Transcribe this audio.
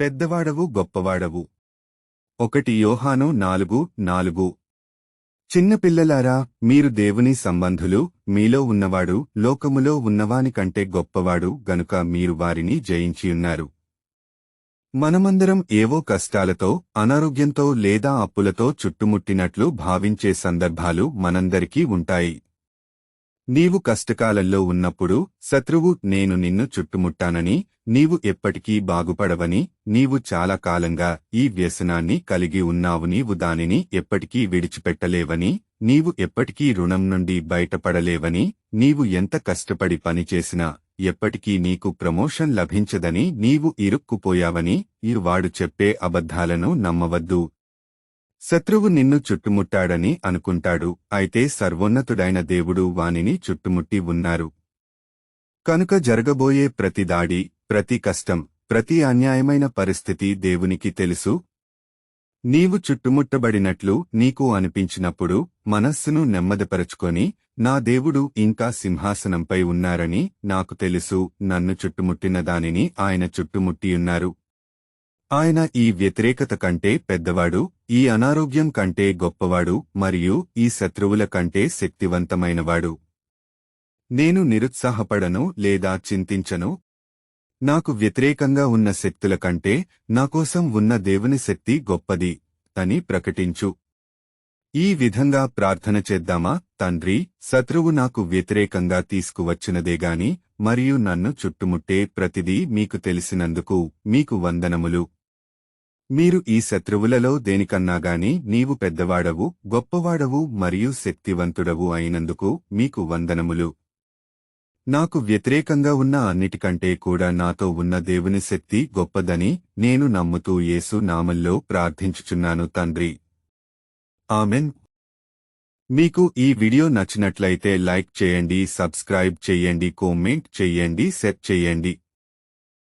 పెద్దవాడవు గొప్పవాడవు. ఒకటి యోహాను నాలుగు నాలుగు. చిన్నపిల్లలారా మీరు దేవుని సంబంధులు మీలో ఉన్నవాడు లోకములో ఉన్నవాని కంటే గొప్పవాడు గనుక మీరు వారిని జయించియున్నారు మనమందరం ఏవో కష్టాలతో అనారోగ్యంతో లేదా అప్పులతో చుట్టుముట్టినట్లు భావించే సందర్భాలు మనందరికీ ఉంటాయి. నీవు కష్టకాలంలో ఉన్నప్పుడు శత్రువు నేను నిన్ను చుట్టుముట్టానని నీవు ఎప్పటికీ బాగుపడవని నీవు చాలా కాలంగా ఈ వ్యసనాన్ని కలిగి ఉన్నావు నీవు దానిని ఎప్పటికీ విడిచిపెట్టలేవని నీవు ఎప్పటికీ రుణం నుండి బయటపడలేవని నీవు ఎంత కష్టపడి పనిచేసినా ఎప్పటికీ నీకు ప్రమోషన్ లభించదని నీవు ఇరుక్కుపోయావని ఈ వాడు చెప్పే అబద్ధాలను నమ్మవద్దు. శత్రువు నిన్ను చుట్టుముట్టాడని అనుకుంటాడు అయితే సర్వోన్నతుడైన దేవుడు వానిని చుట్టుముట్టి ఉన్నారు. కనుక జరగబోయే ప్రతి దాడి ప్రతి కష్టం ప్రతి అన్యాయమైన పరిస్థితి దేవునికి తెలుసు? నీవు చుట్టుముట్టబడినట్లు నీకు అనిపించినప్పుడు మనస్సును నెమ్మదిపరచుకొని నా దేవుడు ఇంకా సింహాసనంపై ఉన్నారని నాకు తెలుసు నన్ను చుట్టుముట్టిన దానిని ఆయన చుట్టుముట్టియున్నారు. ఆయన ఈ వ్యతిరేకత కంటే పెద్దవాడు ఈ అనారోగ్యం కంటే గొప్పవాడు మరియు ఈ శత్రువుల కంటే శక్తివంతమైనవాడు. నేను నిరుత్సాహపడను లేదా చింతించను నాకు వ్యతిరేకంగా ఉన్న శక్తుల కంటే నాకోసం ఉన్న దేవుని శక్తి గొప్పది అని ప్రకటించు. ఈ విధంగా ప్రార్థన చేద్దామా? తండ్రి శత్రువు నాకు వ్యతిరేకంగా తీసుకువచ్చినదేగాని మరియు నన్ను చుట్టుముట్టే ప్రతిదీ మీకు తెలిసినందుకు మీకు వందనములు. మీరు ఈ శత్రువులలో దేనికన్నాగాని నీవు పెద్దవాడవు గొప్పవాడవు మరియు శక్తివంతుడవు అయినందుకు మీకు వందనములు. నాకు వ్యతిరేకంగా ఉన్న అన్నిటికంటే కూడా నాతో ఉన్న దేవుని శక్తి గొప్పదని నేను నమ్ముతూ యేసు నామంలో ప్రార్థించుచున్నాను తండ్రి. ఆమెన్. మీకు ఈ వీడియో నచ్చినట్లయితే లైక్ చేయండి సబ్స్క్రైబ్ చేయండి కామెంట్ చేయండి సెట్ చేయండి.